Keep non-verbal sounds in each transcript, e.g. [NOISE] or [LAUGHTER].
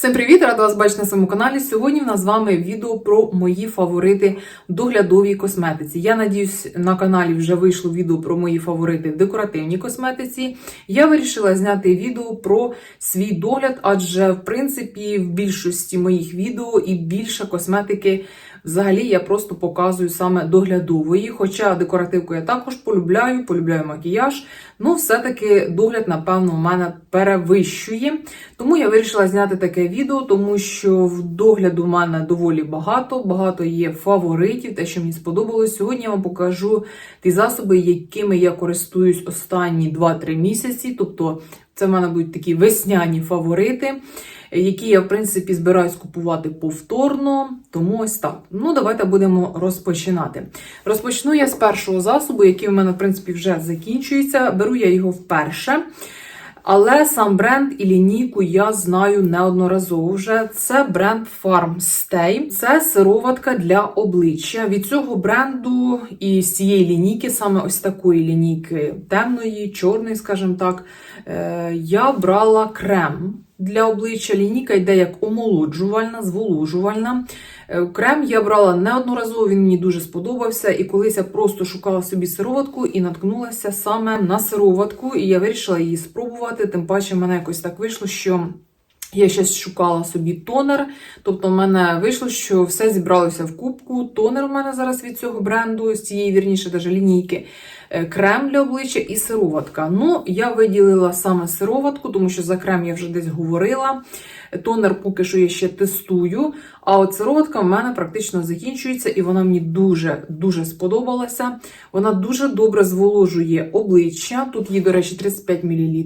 Всім привіт! Рада вас бачити на своєму каналі. Сьогодні в нас з вами відео про мої фаворити в доглядовій косметиці. Я надіюсь, на каналі вже вийшло відео про мої фаворити в декоративній косметиці. Я вирішила зняти відео про свій догляд, адже в принципі в більшості моїх відео і більше косметики. Взагалі я просто показую саме доглядової. Хоча декоративку я також полюбляю, полюбляю макіяж. Ну, все-таки догляд, напевно, у мене перевищує. Тому я вирішила зняти таке відео, тому що в догляду в мене доволі багато, багато є фаворитів, те, що мені сподобалось. Сьогодні я вам покажу ті засоби, якими я користуюсь останні 2-3 місяці. Тобто, це в мене будуть такі весняні фаворити які я, в принципі, збираюсь купувати повторно. Тому ось так. Ну, давайте будемо розпочинати. Розпочну я з першого засобу, який у мене, в принципі, вже закінчується. Беру я його вперше. Але сам бренд і лінійку я знаю неодноразово вже. Це бренд Farmstay. Це сироватка для обличчя. Від цього бренду і з цієї лінійки, саме ось такої лінійки темної, чорної, скажімо так, е, я брала крем для обличчя. Лінійка йде як омолоджувальна, зволожувальна. Е, крем я брала неодноразово, він мені дуже сподобався. І колись я просто шукала собі сироватку і наткнулася саме на сироватку, і я вирішила її спробувати. Тим паче, в мене якось так вийшло, що. Я щось шукала собі тонер, тобто в мене вийшло, що все зібралося в кубку. Тонер у мене зараз від цього бренду, з цієї вірніше, даже лінійки, е, крем для обличчя і сироватка. Ну, я виділила саме сироватку, тому що за крем я вже десь говорила. Тонер поки що я ще тестую. А от сиротка в мене практично закінчується, і вона мені дуже-дуже сподобалася. Вона дуже добре зволожує обличчя. Тут її, до речі, 35 мл.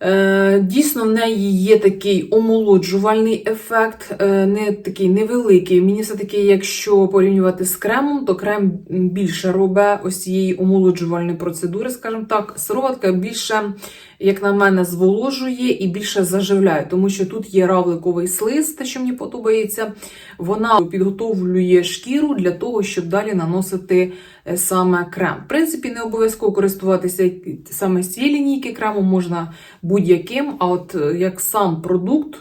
Е, дійсно, в неї є такий омолоджувальний ефект, е, не такий невеликий. Мені все-таки, якщо порівнювати з кремом, то крем більше робить ось цієї омолоджувальної процедури, скажімо так, сироватка більше, як на мене, зволожує і більше заживляє, тому що тут є равликовий слиз, те, що мені подобається. Вона підготовлює шкіру для того, щоб далі наносити саме крем. В принципі, не обов'язково користуватися саме з цієї лінійки крему можна будь-яким. А от е, як сам продукт,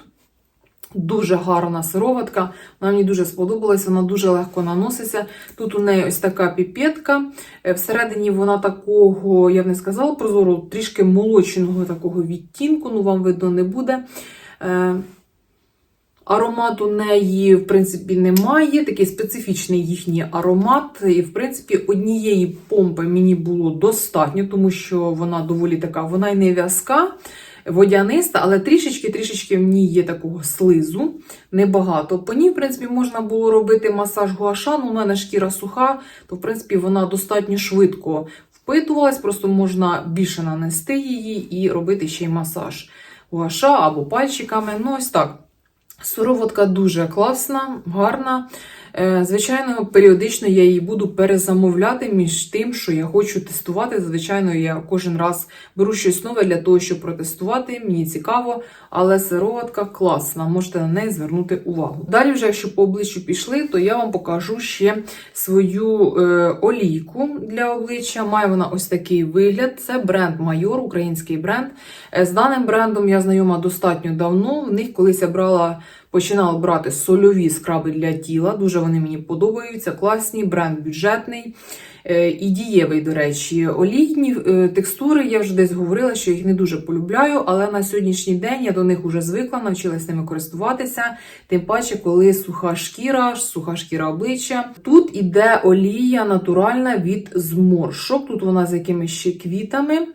дуже гарна сироватка, вона мені дуже сподобалася, вона дуже легко наноситься. Тут у неї ось така піпетка. Е, всередині вона такого, я б не сказала, прозору, трішки молочного такого відтінку, ну вам видно не буде. Е, аромат у неї, в принципі, немає. Такий специфічний їхній аромат. І, в принципі, однієї помпи мені було достатньо, тому що вона доволі така, вона й не в'язка, водяниста, але трішечки-трішечки в ній є такого слизу, небагато. По ній, в принципі, можна було робити масаж гуаша, ну, у мене шкіра суха, то, в принципі, вона достатньо швидко впитувалась, просто можна більше нанести її і робити ще й масаж гуаша або пальчиками. Ну, ось так. Сироватка дуже класна, гарна. Е, звичайно, періодично я її буду перезамовляти між тим, що я хочу тестувати. Звичайно, я кожен раз беру щось нове для того, щоб протестувати. Мені цікаво, але сироватка класна, можете на неї звернути увагу. Далі, вже, якщо по обличчю пішли, то я вам покажу ще свою е, олійку для обличчя. Має вона ось такий вигляд. Це бренд Майор, український бренд. Е, з даним брендом я знайома достатньо давно. В них колись я брала. Починала брати сольові скраби для тіла. Дуже вони мені подобаються. Класні, бренд бюджетний е, і дієвий, до речі. Олійні е, текстури, я вже десь говорила, що їх не дуже полюбляю, але на сьогоднішній день я до них вже звикла, навчилася ними користуватися. Тим паче, коли суха шкіра, суха шкіра обличчя. Тут іде олія натуральна від зморшок. Тут вона з якимись ще квітами.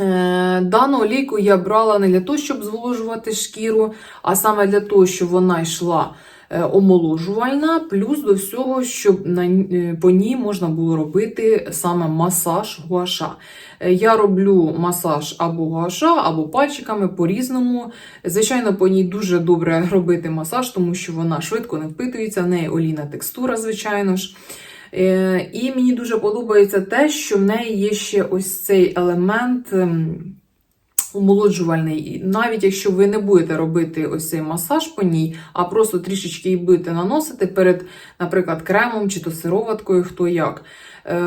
Е, дану олійку я брала не для того, щоб зволожувати шкіру, а саме для того, щоб вона йшла е, омоложувальна, плюс до всього, щоб на, е, по ній можна було робити саме масаж гуаша. Я роблю масаж або гуаша, або пальчиками по-різному. Звичайно, по ній дуже добре [LAUGHS] робити масаж, тому що вона швидко не впитується, в неї олійна текстура, звичайно ж. Е, і мені дуже подобається те, що в неї є ще ось цей елемент. Ем, омолоджувальний, навіть якщо ви не будете робити ось цей масаж по ній, а просто трішечки її будете наносити перед, наприклад, кремом чи то сироваткою, хто як. Е,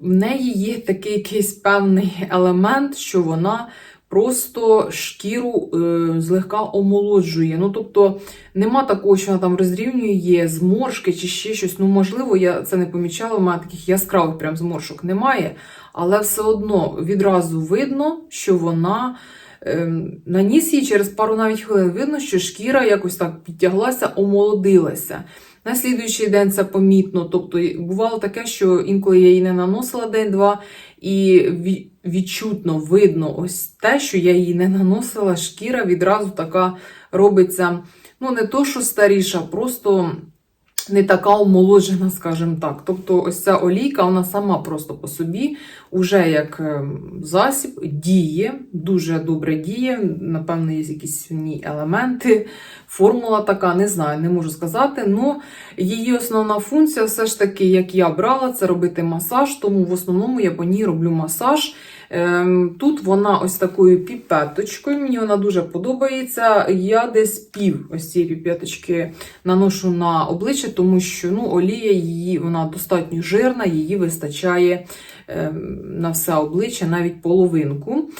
в неї є такий якийсь певний елемент, що вона просто шкіру е, злегка омолоджує. Ну, тобто нема такого, що вона там розрівнює зморшки чи ще щось. Ну, можливо, я це не помічала, у мене таких яскравих прям зморшок немає, але все одно відразу видно, що вона. ем, Наніс її через пару навіть хвилин видно, що шкіра якось так підтяглася, омолодилася. На слідуючий день це помітно. Тобто бувало таке, що інколи я її не наносила день-два, і ві- відчутно видно ось те, що я її не наносила, шкіра відразу така робиться, ну не то, що старіша, просто не така омолоджена, скажімо так. Тобто, ось ця олійка, вона сама просто по собі, уже як ем, засіб, діє, дуже добре діє. Напевно, є якісь в ній елементи. Формула така, не знаю, не можу сказати. Ну, її основна функція, все ж таки, як я брала, це робити масаж, тому в основному я по ній роблю масаж. Ем, Тут вона ось такою піпеточкою, мені вона дуже подобається. Я десь пів ось цієї піпеточки наношу на обличчя, тому що ну, олія її вона достатньо жирна, її вистачає ем, на все обличчя, навіть половинку.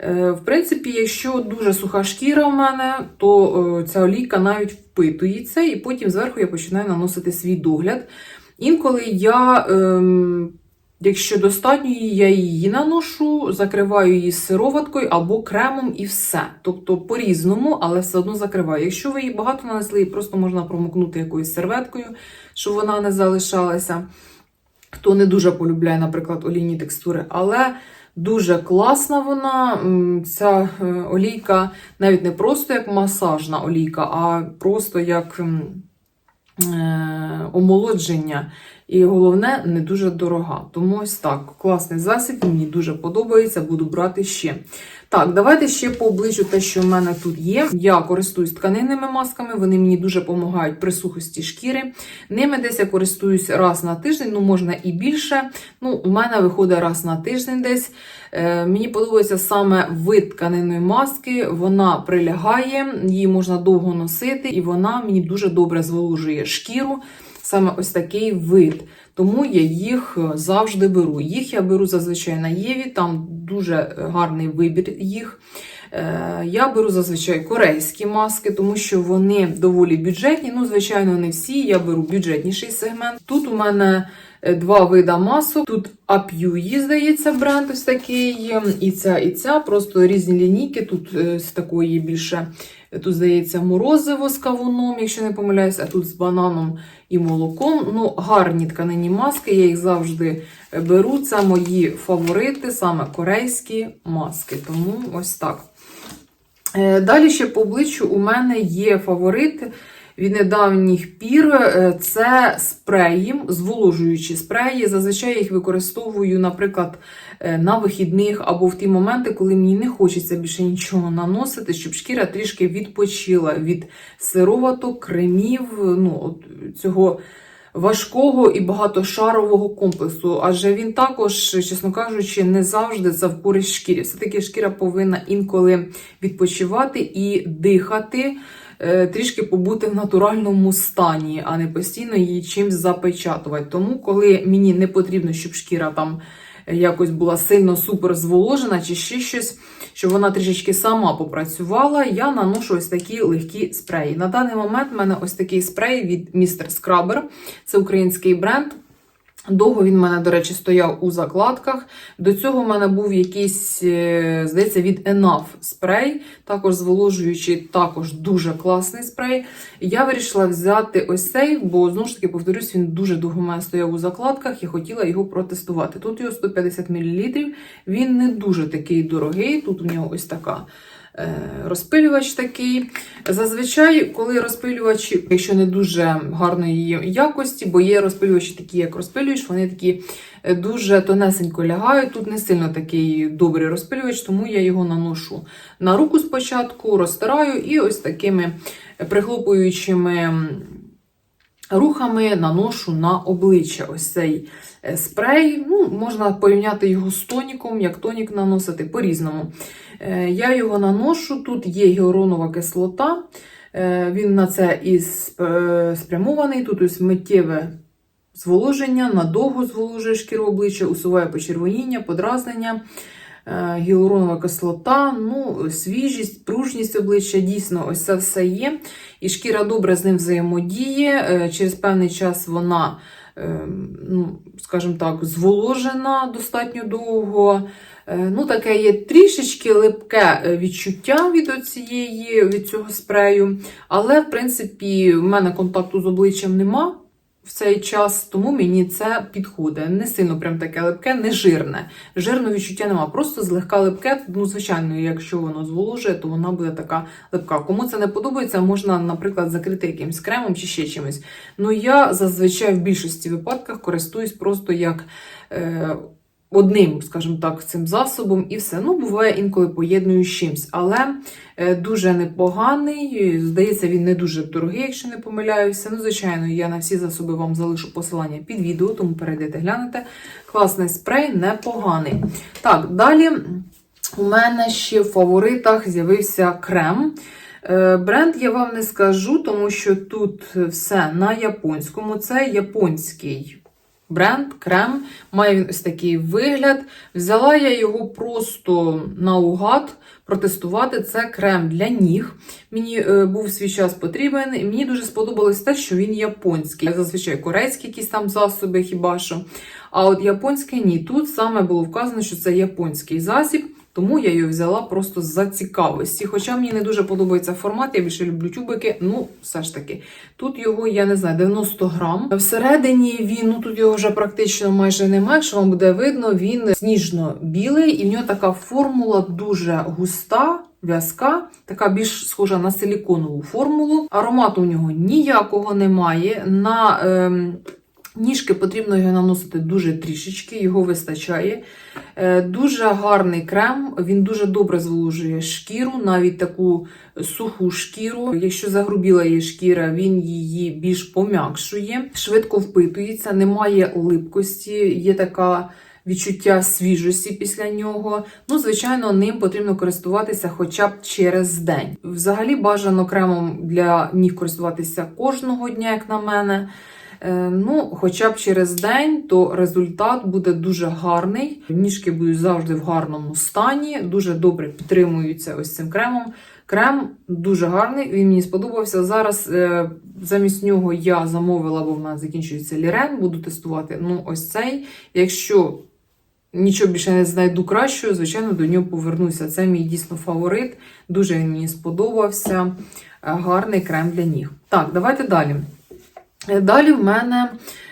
Е, В принципі, якщо дуже суха шкіра в мене, то е, ця олійка навіть впитується, і потім зверху я починаю наносити свій догляд. Інколи я, ем, якщо достатньо я її наношу, закриваю її сироваткою або кремом і все. Тобто по-різному, але все одно закриваю. Якщо ви її багато нанесли, її просто можна промокнути якоюсь серветкою, щоб вона не залишалася. Хто не дуже полюбляє, наприклад, олійні текстури, але дуже класна вона. Ця е, олійка навіть не просто як масажна олійка, а просто як е, омолодження. І головне, не дуже дорога. Тому ось так, класний засіб, мені дуже подобається, буду брати ще. Так, давайте ще по обличчю те, що в мене тут є. Я користуюсь тканинними масками, вони мені дуже допомагають при сухості шкіри. Ними десь я користуюсь раз на тиждень, ну можна і більше. Ну, у мене виходить раз на тиждень десь. Е, мені подобається саме вид тканинної маски, вона прилягає, її можна довго носити, і вона мені дуже добре зволожує шкіру. Саме ось такий вид. Тому я їх е, завжди беру. Їх я беру зазвичай на Єві, там дуже гарний вибір їх. Е, Я беру зазвичай корейські маски, тому що вони доволі бюджетні. Ну, звичайно, не всі. Я беру бюджетніший сегмент. Тут у мене е, два вида масок. Тут Ап'юї, здається, бренд ось такий. І ця, і ця. Просто різні лінійки. Тут е, з такої більше. Тут, здається, морозиво з кавуном, якщо не помиляюсь, а тут з бананом і молоком. Ну, гарні тканині маски, я їх завжди беру. Це мої фаворити, саме корейські маски. Тому ось так. Е, Далі ще по обличчю у мене є фаворит від недавніх пір. Е, Це спреї, зволожуючі спреї. Зазвичай я їх використовую, наприклад, е, на вихідних або в ті моменти, коли мені не хочеться більше нічого наносити, щоб шкіра трішки відпочила від сироваток, кремів, ну, от цього важкого і багатошарового комплексу. Адже він також, чесно кажучи, не завжди це в користь шкірі. Все-таки шкіра повинна інколи відпочивати і дихати. Е, Трішки побути в натуральному стані, а не постійно її чимось запечатувати. Тому, коли мені не потрібно, щоб шкіра там якось була сильно супер зволожена чи ще щось, щоб вона трішечки сама попрацювала, я наношу ось такі легкі спреї. На даний момент в мене ось такий спрей від Mr. Scrubber. Це український бренд. Довго він в мене, до речі, стояв у закладках. До цього в мене був якийсь, е, здається, від Enough спрей, також зволожуючий, також дуже класний спрей. Я вирішила взяти ось цей, бо знову ж таки, повторюсь, він дуже довго в мене стояв у закладках і хотіла його протестувати. Тут його 150 мл, він не дуже такий дорогий. Тут у нього ось така. Е, Розпилювач такий. Зазвичай, коли розпилювач, якщо не дуже гарної якості, бо є розпилювачі такі, як розпилюєш, вони такі е, дуже тонесенько лягають. Тут не сильно такий добрий розпилювач, тому я його наношу на руку спочатку, розтираю і ось такими прихлопуючими рухами наношу на обличчя. Ось цей е, спрей. Ну, можна порівняти його з тоніком, як тонік наносити по-різному. Е, Я його наношу, тут є гіалуронова кислота. Е, Він на це і спрямований. Тут ось миттєве зволоження, надовго зволожує шкіру обличчя, усуває почервоніння, подразнення. Е, гіалуронова кислота, ну, свіжість, пружність обличчя, дійсно, ось це все є. І шкіра добре з ним взаємодіє. Е, Через певний час вона, е, ну, скажімо так, зволожена достатньо довго. Ну, таке є трішечки липке відчуття від, оцієї, від цього спрею. Але, в принципі, в мене контакту з обличчям нема в цей час, тому мені це підходить. Не сильно прям таке липке, не жирне. Жирного відчуття нема. Просто злегка липке. Ну, звичайно, якщо воно зволожує, то вона буде така липка. Кому це не подобається, можна, наприклад, закрити якимось кремом чи ще чимось. Ну, я зазвичай в більшості випадках користуюсь просто як. Е, Одним, скажімо так, цим засобом і все. Ну, буває інколи поєдную з чимсь, але е, дуже непоганий. Здається, він не дуже дорогий, якщо не помиляюся. Ну, звичайно, я на всі засоби вам залишу посилання під відео, тому перейдете, глянете. Класний спрей, непоганий. Так, далі у мене ще в фаворитах з'явився крем. Е, Бренд я вам не скажу, тому що тут все на японському. Це японський бренд, крем. Має він ось такий вигляд. Взяла я його просто наугад протестувати. Це крем для ніг. Мені е, був свій час потрібен. І мені дуже сподобалось те, що він японський. Я зазвичай корейські якісь там засоби, хіба що. А от японський ні. Тут саме було вказано, що це японський засіб. Тому я її взяла просто за цікавості. Хоча мені не дуже подобається формат, я більше люблю тюбики. Ну, все ж таки, тут його, я не знаю, 90 грам. Всередині він, ну тут його вже практично майже немає. Якщо вам буде видно, він сніжно-білий, і в нього така формула дуже густа. В'язка, така більш схожа на силіконову формулу. Аромату у нього ніякого немає. На ем, ніжки потрібно його наносити дуже трішечки, його вистачає. Е, Дуже гарний крем, він дуже добре зволожує шкіру, навіть таку суху шкіру. Якщо загрубіла її шкіра, він її більш пом'якшує, швидко впитується, немає липкості, є така. Відчуття свіжості після нього. Ну, звичайно, ним потрібно користуватися хоча б через день. Взагалі бажано кремом для ніг користуватися кожного дня, як на мене. Е, Ну, хоча б через день, то результат буде дуже гарний. Ніжки будуть завжди в гарному стані, дуже добре підтримуються ось цим кремом. Крем дуже гарний, він мені сподобався. Зараз е, замість нього я замовила, бо в нас закінчується лірен, буду тестувати. Ну, ось цей. Якщо нічого більше не знайду кращого, звичайно, до нього повернуся. Це мій дійсно фаворит. Дуже він мені сподобався. Е, Гарний крем для ніг. Так, давайте далі. Далі в мене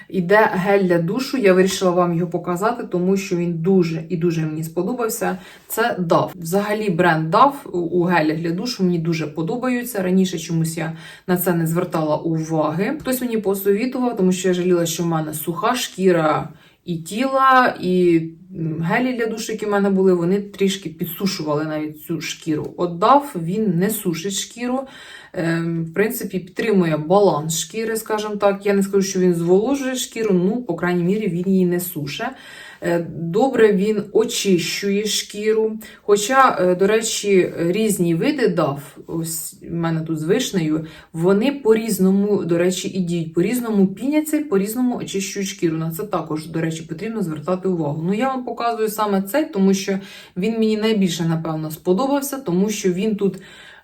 йде гель для душу. Я вирішила вам його показати, тому що він дуже і дуже мені сподобався. Це DAF. Взагалі бренд DAF у гелях для душу мені дуже подобаються. Раніше чомусь я на це не звертала уваги. Хтось мені посовітував, тому що я жаліла, що в мене суха шкіра. І тіла, і гелі для душу, які в мене були, вони трішки підсушували навіть цю шкіру. Отдав, він не сушить шкіру. Ем, в принципі, підтримує баланс шкіри, скажімо так. Я не скажу, що він зволожує шкіру, ну, по крайній мірі, він її не суше. Е, Добре він очищує шкіру. Хоча, е, до речі, різні види дав, ось в мене тут з вишнею, вони по-різному, до речі, і діють, по-різному піняться по-різному очищують шкіру. На це також, до речі, потрібно звертати увагу. Ну, я вам показую саме цей, тому що він мені найбільше, напевно, сподобався, тому що він тут.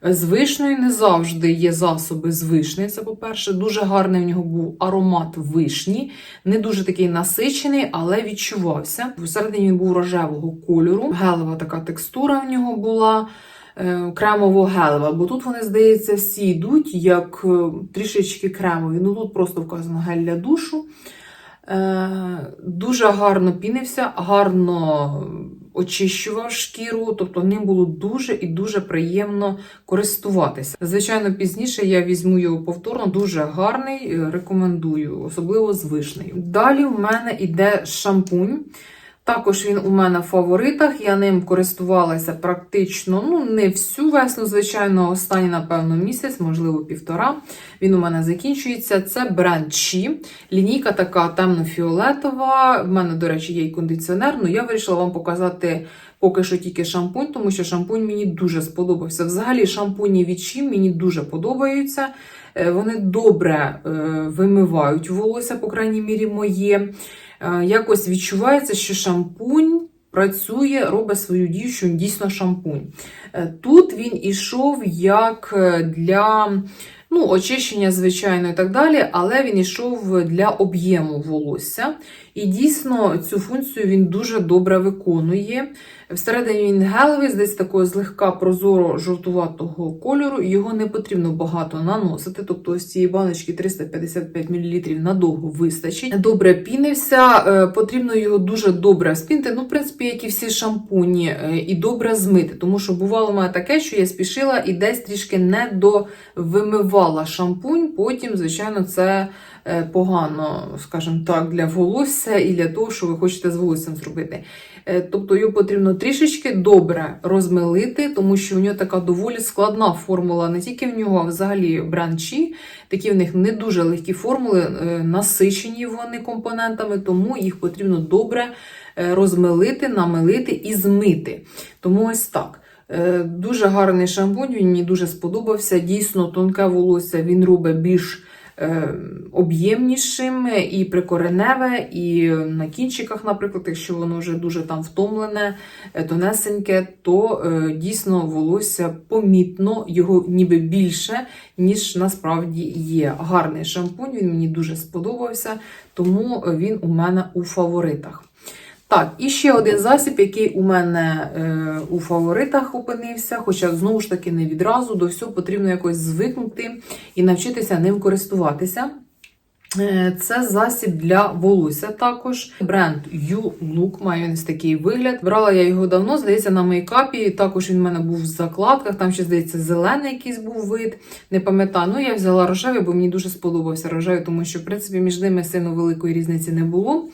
З вишнею не завжди є засоби з вишні. Це, по-перше, дуже гарний в нього був аромат вишні, не дуже такий насичений, але відчувався. Всередині він був рожевого кольору, гелева така текстура в нього була. е, Кремово-гелева, бо тут вони, здається, всі йдуть як е, трішечки кремові. Ну тут просто вказано гель для душу. Е, Дуже гарно пінився, гарно очищував шкіру, тобто ним було дуже і дуже приємно користуватися. Звичайно, пізніше я візьму його повторно, дуже гарний, е, рекомендую, особливо з вишнею. Далі в мене йде шампунь. Також він у мене в фаворитах. Я ним користувалася практично ну не всю весну, звичайно, останній, напевно, місяць, можливо, півтора. Він у мене закінчується. Це бренд Чі. Лінійка така темно-фіолетова. В мене, до речі, є і кондиціонер. Ну я вирішила вам показати поки що тільки шампунь, тому що шампунь мені дуже сподобався. Взагалі, шампуні від Чі мені дуже подобаються. Е, Вони добре е, вимивають волосся, по крайній мірі, моє. Е, Якось відчувається, що шампунь працює, робить свою дію, що він дійсно шампунь. Е, Тут він ішов як е, для ну, очищення, звичайно, і так далі, але він ішов для об'єму волосся. І дійсно цю функцію він дуже добре виконує. Всередині він гелевий, десь такого злегка прозоро жовтуватого кольору. Його не потрібно багато наносити. Тобто ось цієї баночки 355 мл надовго вистачить. Добре пінився, е, потрібно його дуже добре спінити. Ну, в принципі, як і всі шампуні, е, і добре змити. Тому що бувало мене таке, що я спішила і десь трішки не довимивала шампунь. Потім, звичайно, це е, погано, скажімо так, для волосся і для того, що ви хочете з волоссям зробити. Тобто його потрібно трішечки добре розмилити, тому що у нього така доволі складна формула. Не тільки в нього, а взагалі бранчі. Такі в них не дуже легкі формули, е, насичені вони компонентами, тому їх потрібно добре е, розмилити, намилити і змити. Тому ось так. Е, Дуже гарний шампунь, він мені дуже сподобався. Дійсно, тонке волосся він робить більш об'ємнішим і прикореневе, і на кінчиках, наприклад, якщо воно вже дуже там втомлене, е, тонесеньке, то е, дійсно волосся помітно, його ніби більше, ніж насправді є. Гарний шампунь, він мені дуже сподобався, тому він у мене у фаворитах. Так, і ще один засіб, який у мене е, у фаворитах опинився, хоча знову ж таки не відразу до всього потрібно якось звикнути і навчитися ним користуватися. Е, Це засіб для волосся також. Бренд You Look має ось такий вигляд. Брала я його давно, здається, на мейкапі. Також він в мене був в закладках. Там ще, здається, зелений якийсь був вид. Не пам'ятаю. Ну, я взяла рожевий, бо мені дуже сподобався рожевий, тому що, в принципі, між ними сильно великої різниці не було.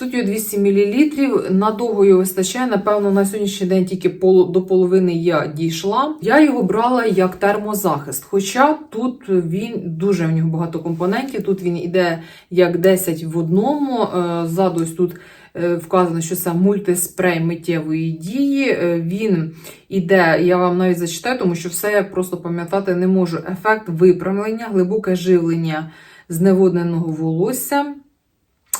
Тут його 200 мл, надовго його вистачає. Напевно, на сьогоднішній день тільки до половини я дійшла. Я його брала як термозахист. Хоча тут він дуже в нього багато компонентів. Тут він іде як 10 в одному. Е, Ззаду ось тут е, вказано, що це мультиспрей миттєвої дії. Е, Він іде, я вам навіть зачитаю, тому що все я просто пам'ятати не можу. Ефект випрямлення, глибоке живлення зневодненого волосся.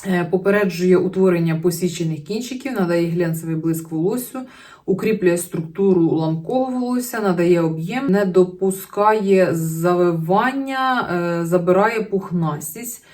Е, Попереджує утворення посічених кінчиків, надає глянцевий блиск волосю, укріплює структуру ламкового волосся, надає об'єм, не допускає завивання, е, забирає пухнастість,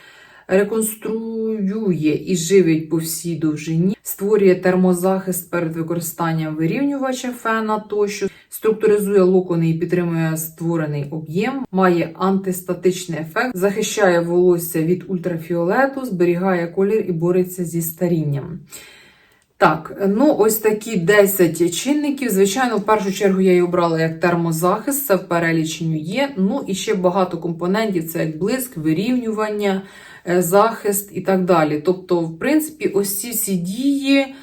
реконструює і живить по всій довжині, створює термозахист перед використанням вирівнювача фена тощо, структуризує локони і підтримує створений об'єм, має антистатичний ефект, захищає волосся від ультрафіолету, зберігає колір і бореться зі старінням. Так, ну ось такі 10 чинників. Звичайно, в першу чергу я її обрала як термозахист, це в переліченню є. Ну і ще багато компонентів: це як блиск, вирівнювання, захист і так далі. Тобто, в принципі, ось ці всі дії.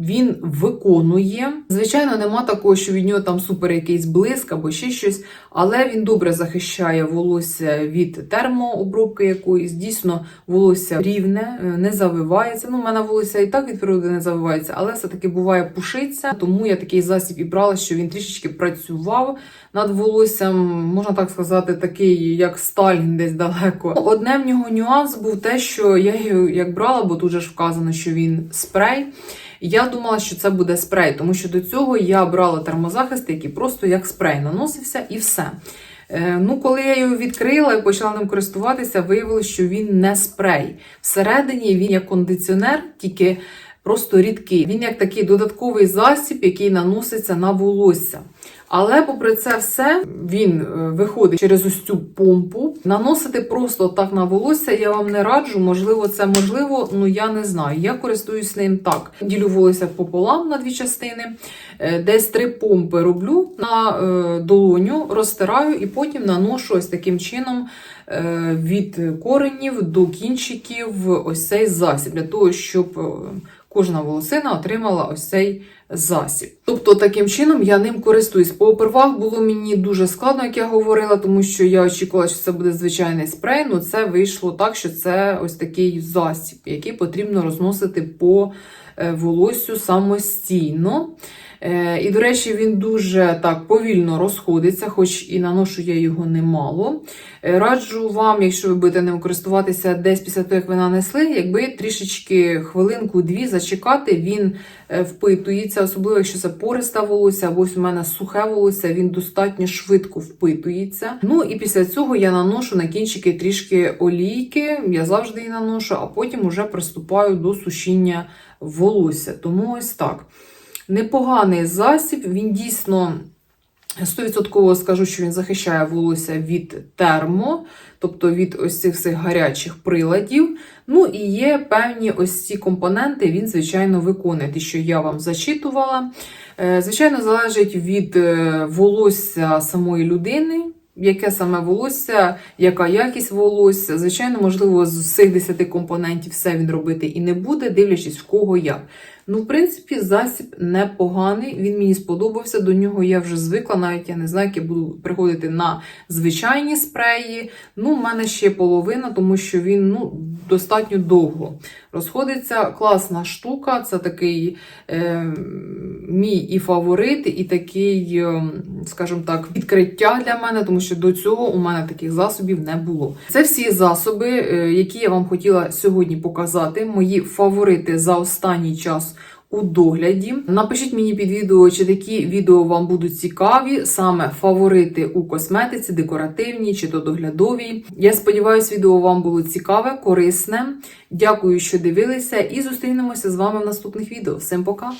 Він виконує. Звичайно, нема такого, що від нього там супер якийсь блиск або ще щось, але він добре захищає волосся від термообробки якоїсь. Дійсно, волосся рівне, е, не завивається. Ну, у мене волосся і так від природи не завивається, але все-таки буває пушиться. Тому я такий засіб і брала, що він трішечки працював над волоссям, можна так сказати, такий, як Сталін десь далеко. Одне в нього нюанс був те, що я його як брала, бо тут же ж вказано, що він спрей. Я думала, що це буде спрей, тому що до цього я брала термозахист, який просто як спрей наносився і все. Е, Ну, коли я його відкрила і почала ним користуватися, виявилося, що він не спрей. Всередині він як кондиціонер, тільки просто рідкий. Він як такий додатковий засіб, який наноситься на волосся. Але, попри це все, він е, виходить через ось цю помпу. Наносити просто так на волосся я вам не раджу. Можливо, це можливо, ну я не знаю. Я користуюсь ним так. Ділю волосся пополам на дві частини. Е, Десь три помпи роблю на е, долоню, розтираю і потім наношу ось таким чином від коренів до кінчиків ось цей засіб для того, щоб. Е, Кожна волосина отримала ось цей засіб. Тобто, таким чином я ним користуюсь. По первах було мені дуже складно, як я говорила, тому що я очікувала, що це буде звичайний спрей. Ну це вийшло так, що це ось такий засіб, який потрібно розносити по волосю волоссю самостійно. Е, І, до речі, він дуже так повільно розходиться, хоч і наношу я його немало. Е, Раджу вам, якщо ви будете ним користуватися десь після того, як ви нанесли, якби трішечки хвилинку-дві зачекати, він е, впитується, особливо якщо це пориста волосся, або ось у мене сухе волосся, він достатньо швидко впитується. Ну і після цього я наношу на кінчики трішки олійки, я завжди її наношу, а потім уже приступаю до сушіння волосся. Тому ось так. Непоганий засіб, він дійсно 100% скажу, що він захищає волосся від термо, тобто від ось цих всіх гарячих приладів. Ну і є певні ось ці компоненти, він, звичайно, виконує ті, що я вам зачитувала. Е, Звичайно, залежить від е, волосся самої людини. Яке саме волосся, яка якість волосся. Звичайно, можливо, з всіх 10 компонентів все він робити і не буде, дивлячись в кого як. Ну, в принципі, засіб непоганий, він мені сподобався. До нього я вже звикла, навіть я не знаю, як я буду приходити на звичайні спреї. Ну, в мене ще половина, тому що він ну, достатньо довго розходиться. Класна штука, це такий е, мій і фаворит, і такий, е, скажімо так, відкриття для мене, тому що до цього у мене таких засобів не було. Це всі засоби, е, які я вам хотіла сьогодні показати. Мої фаворити за останній час. У догляді напишіть мені під відео, чи такі відео вам будуть цікаві, саме фаворити у косметиці, декоративні чи то доглядові. Я сподіваюся, відео вам було цікаве, корисне. Дякую, що дивилися, і зустрінемося з вами в наступних відео. Всім пока!